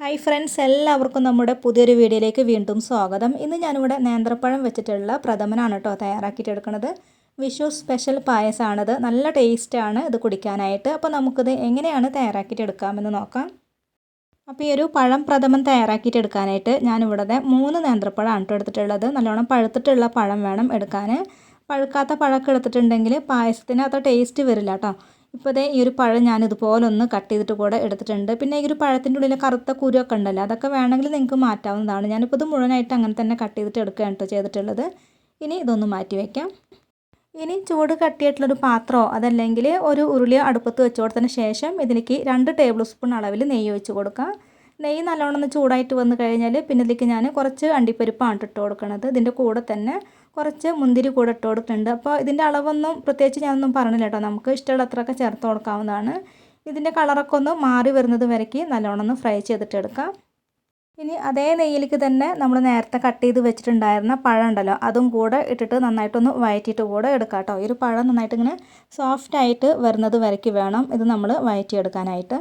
Hi friends എല്ലാവർക്കും നമ്മുടെ പുതിയൊരു വീഡിയോയിലേക്ക് വീണ്ടും സ്വാഗതം. ഇന്ന് ഞാനിവിടെ നേന്ത്രപ്പഴം വെച്ചിട്ടുള്ള പ്രഥമനാണ് കേട്ടോ തയ്യാറാക്കിയിട്ട് എടുക്കുന്നത്. വിഷു സ്പെഷ്യൽ പായസമാണിത് നല്ല ടേസ്റ്റാണ് ഇത് കുടിക്കാനായിട്ട്. അപ്പോൾ നമുക്കിത് എങ്ങനെയാണ് തയ്യാറാക്കിയിട്ട് എടുക്കാമെന്ന് നോക്കാം. അപ്പോൾ ഈ ഒരു പഴം പ്രഥമൻ തയ്യാറാക്കിയിട്ട് എടുക്കാനായിട്ട് ഞാനിവിടെ മൂന്ന് നേന്ത്രപ്പഴമാണ് കേട്ടോ എടുത്തിട്ടുള്ളത്. നല്ലോണം പഴുത്തിട്ടുള്ള പഴം വേണം എടുക്കാൻ പഴുക്കാത്ത പഴമൊക്കെ എടുത്തിട്ടുണ്ടെങ്കിൽ പായസത്തിന് അത്ര ടേസ്റ്റ് വരില്ല കേട്ടോ. ഇപ്പോൾ ഇതേ ഈ ഒരു പഴം ഞാൻ ഇതുപോലെ ഒന്ന് കട്ട് ചെയ്തിട്ട് കൂടെ എടുത്തിട്ടുണ്ട്. പിന്നെ ഈ ഒരു പഴത്തിന്റെ ഉള്ളിൽ കറുത്ത കുരുവൊക്കെ ഉണ്ടല്ലോ അതൊക്കെ വേണമെങ്കിൽ നിങ്ങൾക്ക് മാറ്റാവുന്നതാണ്. ഞാനിപ്പോൾ ഇത് മുഴുവനായിട്ട് അങ്ങനെ തന്നെ കട്ട് ചെയ്തിട്ട് എടുക്കുകയാണ് കേട്ടോ ചെയ്തിട്ടുള്ളത്. ഇനി ഇതൊന്ന് മാറ്റി വയ്ക്കാം ഇനി ചൂട് കട്ടിയായിട്ടുള്ളൊരു പാത്രമോ അതല്ലെങ്കിൽ ഒരു ഉരുളി അടുപ്പത്ത് വെച്ച് കൊടുത്തതിന് ശേഷം ഇതിലേക്ക് രണ്ട് ടേബിൾ സ്പൂൺ അളവിൽ നെയ്യ് ഒഴിച്ച് കൊടുക്കാം നെയ്യ് നല്ലോണം ഒന്ന് ചൂടായിട്ട് വന്നു കഴിഞ്ഞാൽ പിന്നെ ഇതിലേക്ക് ഞാൻ കുറച്ച് അണ്ടിപ്പരിപ്പാണ് ഇട്ട് കൊടുക്കുന്നത് ഇതിന്റെ കൂടെ തന്നെ കുറച്ച് മുന്തിരി കൂടെ ഇട്ട് കൊടുക്കുന്നുണ്ട് അപ്പോൾ ഇതിന്റെ അളവൊന്നും പ്രത്യേകിച്ച് ഞാനൊന്നും പറഞ്ഞില്ല കേട്ടോ. നമുക്ക് ഇഷ്ടമുള്ള അത്രയൊക്കെ ചേർത്ത് കൊടുക്കാവുന്നതാണ്. ഇതിന്റെ കളറൊക്കെ ഒന്ന് മാറി വരുന്നത് വരയ്ക്ക് നല്ലോണം ഒന്ന് ഫ്രൈ ചെയ്തിട്ടെടുക്കാം ഇനി അതേ നെയ്യിലേക്ക് തന്നെ നമ്മൾ നേരത്തെ കട്ട് ചെയ്ത് വെച്ചിട്ടുണ്ടായിരുന്ന പഴം ഉണ്ടല്ലോ അതും കൂടെ ഇട്ടിട്ട് നന്നായിട്ടൊന്ന് വയറ്റിയിട്ട് കൂടെ എടുക്കാം കേട്ടോ. ഈ ഒരു പഴം നന്നായിട്ട് ഇങ്ങനെ സോഫ്റ്റായിട്ട് വരുന്നത് വരയ്ക്ക് വേണം. ഇത് നമ്മൾ വയറ്റിയെടുക്കാനായിട്ട്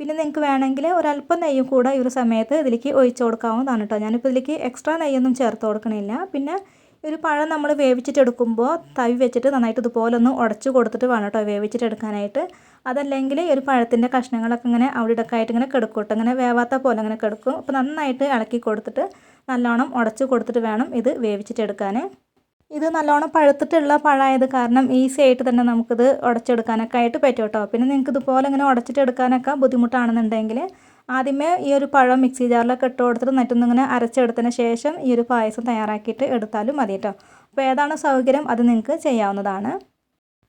പിന്നെ നിങ്ങൾക്ക് വേണമെങ്കിൽ ഒരല്പം നെയ്യും കൂടെ ഈ ഒരു സമയത്ത് ഇതിലേക്ക് ഒഴിച്ചു കൊടുക്കാവുന്നതാണ് കേട്ടോ. ഞാനിപ്പോൾ ഇതിലേക്ക് എക്സ്ട്രാ നെയ്യൊന്നും ചേർത്ത് കൊടുക്കണില്ല. പിന്നെ ഒരു പഴം നമ്മൾ വേവിച്ചിട്ടെടുക്കുമ്പോൾ തവി വെച്ചിട്ട് നന്നായിട്ട് ഇതുപോലെ ഒന്ന് ഉടച്ച് കൊടുത്തിട്ട് വേണം കേട്ടോ വേവിച്ചിട്ടെടുക്കാനായിട്ട്. അതല്ലെങ്കിൽ ഒരു പഴത്തിന്റെ കഷ്ണങ്ങളൊക്കെ ഇങ്ങനെ അവിടെ ഇടക്കായിട്ട് ഇങ്ങനെ കിടക്കും ഇങ്ങനെ വേവാത്ത പോലെ അങ്ങനെ കിടക്കും. അപ്പോൾ നന്നായിട്ട് ഇളക്കി കൊടുത്തിട്ട് നല്ലോണം ഉടച്ച് കൊടുത്തിട്ട് വേണം ഇത് വേവിച്ചിട്ടെടുക്കാൻ. ഇത് നല്ലോണം പഴുത്തിട്ടുള്ള പഴമായത് കാരണം ഈസി ആയിട്ട് തന്നെ നമുക്കിത് ഉടച്ചെടുക്കാനൊക്കെ ആയിട്ട് പറ്റും കേട്ടോ. പിന്നെ നിങ്ങൾക്ക് ഇതുപോലെ ഇങ്ങനെ ഉടച്ചിട്ടെടുക്കാനൊക്കെ ബുദ്ധിമുട്ടാണെന്നുണ്ടെങ്കിൽ ആദ്യമേ ഈ ഒരു പഴം മിക്സി ജാറിലൊക്കെ ഇട്ട് കൊടുത്തിട്ട് നറ്റൊന്നിങ്ങനെ അരച്ചെടുത്തതിന് ശേഷം ഈ ഒരു പായസം തയ്യാറാക്കിയിട്ട് എടുത്താലും മതി കേട്ടോ. അപ്പോൾ ഏതാണ് സൗകര്യം? അത് നിങ്ങൾക്ക് ചെയ്യാവുന്നതാണ്.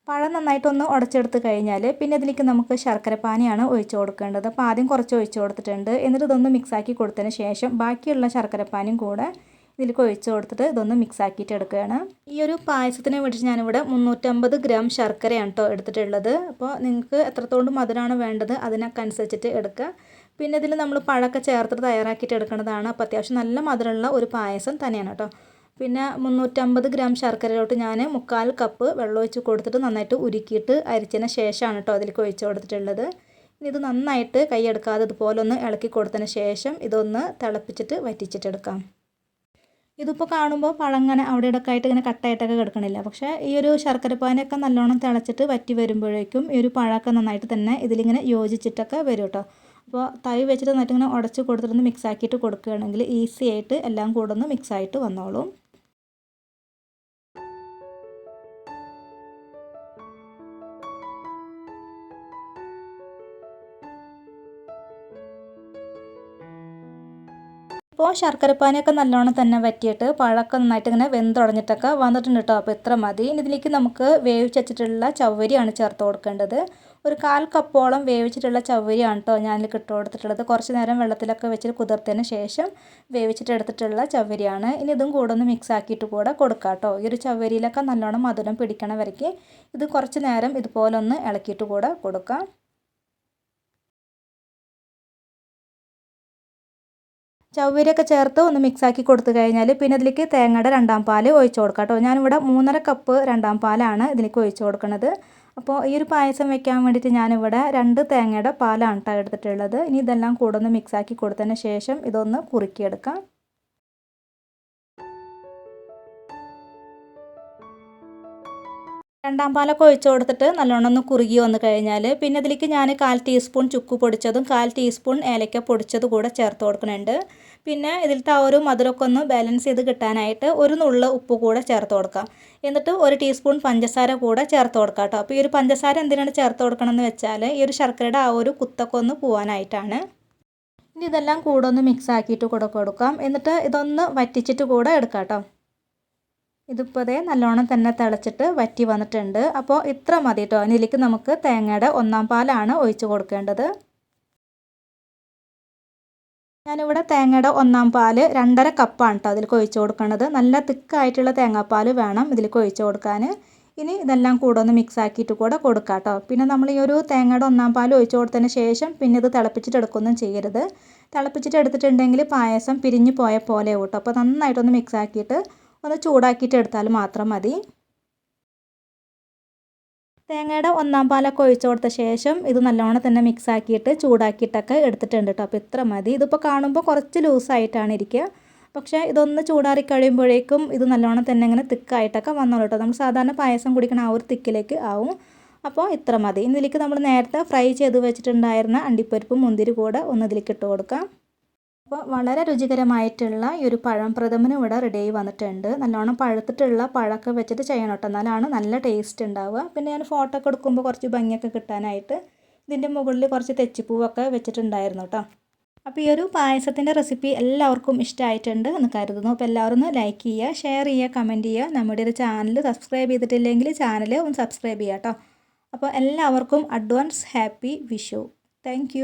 പഴം നന്നായിട്ടൊന്ന് ഉടച്ചെടുത്ത് കഴിഞ്ഞാൽ പിന്നെ ഇതിലേക്ക് നമുക്ക് ശർക്കര പാനിയാണ് ഒഴിച്ചു കൊടുക്കേണ്ടത്. അപ്പോൾ ആദ്യം കുറച്ച് ഒഴിച്ചു കൊടുത്തിട്ടുണ്ട്. എന്നിട്ട് ഇതൊന്ന് മിക്സാക്കി കൊടുത്തതിന് ശേഷം ബാക്കിയുള്ള ശർക്കര പാനിയും കൂടെ ഇതിലേക്ക് ഒഴിച്ചു കൊടുത്തിട്ട് ഇതൊന്ന് മിക്സ് ആക്കിയിട്ട് എടുക്കുകയാണ്. ഈ ഒരു പായസത്തിന് വേണ്ടിയിട്ട് ഞാനിവിടെ മുന്നൂറ്റമ്പത് ഗ്രാം ശർക്കരയാണ് കേട്ടോ എടുത്തിട്ടുള്ളത്. അപ്പോൾ നിങ്ങൾക്ക് എത്രത്തോളം മധുരമാണ് വേണ്ടത് അതിനൊക്കെ അനുസരിച്ചിട്ട് എടുക്കുക. പിന്നെ ഇതിൽ നമ്മൾ പഴമൊക്കെ ചേർത്തിട്ട് തയ്യാറാക്കിയിട്ട് എടുക്കേണ്ടതാണ് അപ്പോൾ അത്യാവശ്യം നല്ല മധുരമുള്ള ഒരു പായസം തന്നെയാണ് കേട്ടോ. പിന്നെ മുന്നൂറ്റമ്പത് ഗ്രാം ശർക്കരയിലോട്ട് ഞാൻ മുക്കാൽ കപ്പ് വെള്ളം ഒഴിച്ച് കൊടുത്തിട്ട് നന്നായിട്ട് ഉരുക്കിയിട്ട് അരിച്ചതിന് ശേഷമാണ് കേട്ടോ അതിലേക്ക് ഒഴിച്ച് കൊടുത്തിട്ടുള്ളത്. ഇനി ഇത് നന്നായിട്ട് കൈയെടുക്കാതെ ഇതുപോലെ ഒന്ന് ഇളക്കി കൊടുത്തതിന് ശേഷം ഇതൊന്ന് തിളപ്പിച്ചിട്ട് വറ്റിച്ചിട്ടെടുക്കാം ഇതിപ്പോൾ കാണുമ്പോൾ പഴങ്ങനെ അവിടെ ഇടയ്ക്ക് ആയിട്ട് ഇങ്ങനെ കട്ടായിട്ടൊക്കെ കിടക്കണില്ല. പക്ഷേ ഈ ഒരു ശർക്കരപ്പാനൊക്കെ നല്ലോണം തിളച്ചിട്ട് വറ്റി വരുമ്പോഴേക്കും ഈ ഒരു പഴമൊക്കെ നന്നായിട്ട് തന്നെ ഇതിലിങ്ങനെ യോജിച്ചിട്ടൊക്കെ വരും കേട്ടോ. അപ്പോൾ തൈ വെച്ചിട്ട് നന്നായിട്ട് ഇങ്ങനെ ഉടച്ച് കൊടുത്തിട്ടൊന്ന് മിക്സ് ആക്കിയിട്ട് കൊടുക്കുകയാണെങ്കിൽ ഈസി ആയിട്ട് എല്ലാം കൂടെ ഒന്ന് മിക്സ് ആയിട്ട് വന്നോളും. ഇപ്പോൾ ശർക്കരപ്പാനിയൊക്കെ നല്ലോണം തന്നെ വറ്റിയിട്ട് പഴമൊക്കെ നന്നായിട്ട് ഇങ്ങനെ വെന്തുടഞ്ഞിട്ടൊക്കെ വന്നിട്ടുണ്ട് കേട്ടോ. അപ്പോൾ ഇത്ര മതി. ഇതിലേക്ക് നമുക്ക് വേവിച്ച് വെച്ചിട്ടുള്ള ചവരിയാണ് ചേർത്ത് കൊടുക്കേണ്ടത്. ഒരു കാൽ കപ്പോളം വേവിച്ചിട്ടുള്ള ചവ്വരിയാണ് കേട്ടോ ഞാനിൽ കിട്ടു കൊടുത്തിട്ടുള്ളത് കുറച്ച് നേരം വെള്ളത്തിലൊക്കെ വെച്ചിട്ട് കുതിർത്തതിന് ശേഷം വേവിച്ചിട്ട് എടുത്തിട്ടുള്ള ചവ്വരിയാണ്. ഇനി ഇതും കൂടെ ഒന്ന് മിക്സ് ആക്കിയിട്ട് കൂടെ കൊടുക്കാം കേട്ടോ. ഈ ഒരു ചവ്വരിയിലൊക്കെ നല്ലോണം മധുരം പിടിക്കണ വരയ്ക്ക് ഇത് കുറച്ച് നേരം ഇതുപോലെ ഒന്ന് ഇളക്കിയിട്ട് കൂടെ കൊടുക്കാം. ചവ്വരിയൊക്കെ ചേർത്ത് ഒന്ന് മിക്സാക്കി കൊടുത്തു കഴിഞ്ഞാൽ പിന്നെ ഇതിലേക്ക് തേങ്ങയുടെ രണ്ടാം പാൽ ഒഴിച്ചു കൊടുക്കാം കേട്ടോ. ഞാനിവിടെ മൂന്നര കപ്പ് രണ്ടാം പാലാണ് ഇതിലേക്ക് ഒഴിച്ചു കൊടുക്കുന്നത് അപ്പോൾ ഈ ഒരു പായസം വെക്കാൻ വേണ്ടിയിട്ട് ഞാനിവിടെ രണ്ട് തേങ്ങയുടെ പാലാണ് കേട്ടോ എടുത്തിട്ടുള്ളത്. ഇനി ഇതെല്ലാം കൂടെ ഒന്ന് മിക്സാക്കി കൊടുത്തതിന് ശേഷം ഇതൊന്ന് കുറുക്കിയെടുക്കാം. രണ്ടാം പാലൊക്കെ ഒഴിച്ചു കൊടുത്തിട്ട് നല്ലോണം ഒന്ന് കുറുകി വന്നു കഴിഞ്ഞാൽ പിന്നെ അതിലേക്ക് ഞാൻ കാൽ ടീസ്പൂൺ ചുക്ക് പൊടിച്ചതും കാൽ ടീസ്പൂൺ ഏലക്ക പൊടിച്ചതും കൂടെ ചേർത്ത് കൊടുക്കുന്നുണ്ട്. പിന്നെ ഇതിലത്തെ ആ ഒരു മധുരമൊക്കെ ഒന്ന് ബാലൻസ് ചെയ്ത് കിട്ടാനായിട്ട് ഒരു നുള്ള ഉപ്പ് കൂടെ ചേർത്ത് കൊടുക്കാം. എന്നിട്ട് ഒരു ടീസ്പൂൺ പഞ്ചസാര കൂടെ ചേർത്ത് കൊടുക്കാം കേട്ടോ. അപ്പോൾ ഈ ഒരു പഞ്ചസാര എന്തിനാണ് ചേർത്ത് കൊടുക്കണമെന്ന് വെച്ചാൽ ഈ ഒരു ശർക്കരയുടെ ആ ഒരു കുത്തൊക്കെ ഒന്ന് പോവാനായിട്ടാണ്. ഇനി ഇതെല്ലാം കൂടെ ഒന്ന് മിക്സ് ആക്കിയിട്ട് കൂടെ കൊടുക്കാം. എന്നിട്ട് ഇതൊന്ന് വറ്റിച്ചിട്ട് കൂടെ എടുക്കാം കേട്ടോ. ഇതിപ്പോൾ അതേ നല്ലോണം തന്നെ തിളച്ചിട്ട് വറ്റി വന്നിട്ടുണ്ട്. അപ്പോൾ ഇത്ര മതി കേട്ടോ ഇതിലേക്ക് നമുക്ക് തേങ്ങയുടെ ഒന്നാം പാലാണ് ഒഴിച്ച് കൊടുക്കേണ്ടത്. ഞാനിവിടെ തേങ്ങയുടെ ഒന്നാം പാൽ രണ്ടര കപ്പാണ് കേട്ടോ അതിലേക്ക് ഒഴിച്ച് കൊടുക്കുന്നത് നല്ല തിക്കായിട്ടുള്ള തേങ്ങാപ്പാൽ വേണം ഇതിലേക്ക് ഒഴിച്ച് കൊടുക്കാൻ ഇനി ഇതെല്ലാം കൂടെ ഒന്ന് മിക്സ് ആക്കിയിട്ട് കൂടെ കൊടുക്കാം കേട്ടോ പിന്നെ നമ്മൾ ഈ ഒരു തേങ്ങയുടെ ഒന്നാം പാൽ ഒഴിച്ചു കൊടുത്തതിന് ശേഷം പിന്നെ ഇത് തിളപ്പിച്ചിട്ട് എടുക്കുകയൊന്നും ചെയ്യരുത്. തിളപ്പിച്ചിട്ട് എടുത്തിട്ടുണ്ടെങ്കിൽ പായസം പിരിഞ്ഞു പോയ പോലെ കേട്ടോ അപ്പോൾ നന്നായിട്ടൊന്ന് മിക്സ് ആക്കിയിട്ട് ഒന്ന് ചൂടാക്കിയിട്ട് എടുത്താൽ മാത്രം മതി. തേങ്ങയുടെ ഒന്നാം പാലൊക്കെ ഒഴിച്ചു കൊടുത്ത ശേഷം ഇത് നല്ലോണം തന്നെ മിക്സ് ആക്കിയിട്ട് ചൂടാക്കിയിട്ടൊക്കെ എടുത്തിട്ടുണ്ട് കേട്ടോ. അപ്പോൾ ഇത്ര മതി. ഇതിപ്പോൾ കാണുമ്പോൾ കുറച്ച് ലൂസായിട്ടാണ് ഇരിക്കുക. പക്ഷേ ഇതൊന്ന് ചൂടാറി കഴിയുമ്പോഴേക്കും ഇത് നല്ലോണം തന്നെ ഇങ്ങനെ തിക്കായിട്ടൊക്കെ വന്നോളൂ കേട്ടോ. നമ്മൾ സാധാരണ പായസം കുടിക്കണ ആ ഒരു തിക്കിലേക്ക് ആവും. അപ്പോൾ ഇത്ര മതി. ഇതിലേക്ക് നമ്മൾ നേരത്തെ ഫ്രൈ ചെയ്ത് വെച്ചിട്ടുണ്ടായിരുന്ന അണ്ടിപ്പരിപ്പും മുന്തിരി കൂടെ ഒന്ന് ഇതിലേക്ക് ഇട്ട് കൊടുക്കാം. അപ്പോൾ വളരെ രുചികരമായിട്ടുള്ള ഈ ഒരു പഴം പ്രഥമനും ഇവിടെ റെഡിയായി വന്നിട്ടുണ്ട്. നല്ലോണം പഴുത്തിട്ടുള്ള പഴമൊക്കെ വെച്ചിട്ട് ചെയ്യണം കേട്ടോ എന്നാലാണ് നല്ല ടേസ്റ്റ് ഉണ്ടാവുക. പിന്നെ ഞാൻ ഫോട്ടോ ഒക്കെ എടുക്കുമ്പോൾ കുറച്ച് ഭംഗിയൊക്കെ കിട്ടാനായിട്ട് ഇതിന്റെ മുകളിൽ കുറച്ച് തെച്ചിപ്പൂവൊക്കെ വെച്ചിട്ടുണ്ടായിരുന്നു കേട്ടോ അപ്പോൾ ഈ ഒരു പായസത്തിന്റെ റെസിപ്പി എല്ലാവർക്കും ഇഷ്ടമായിട്ടുണ്ട് എന്ന് കരുതുന്നു. അപ്പോൾ എല്ലാവരും ഒന്ന് ലൈക്ക് ചെയ്യുക ഷെയർ ചെയ്യുക കമന്റ് ചെയ്യുക. നമ്മുടെ ഒരു ചാനൽ സബ്സ്ക്രൈബ് ചെയ്തിട്ടില്ലെങ്കിൽ ചാനൽ ഒന്ന് സബ്സ്ക്രൈബ് ചെയ്യാം കേട്ടോ അപ്പോൾ എല്ലാവർക്കും അഡ്വാൻസ് ഹാപ്പി വിഷു. താങ്ക്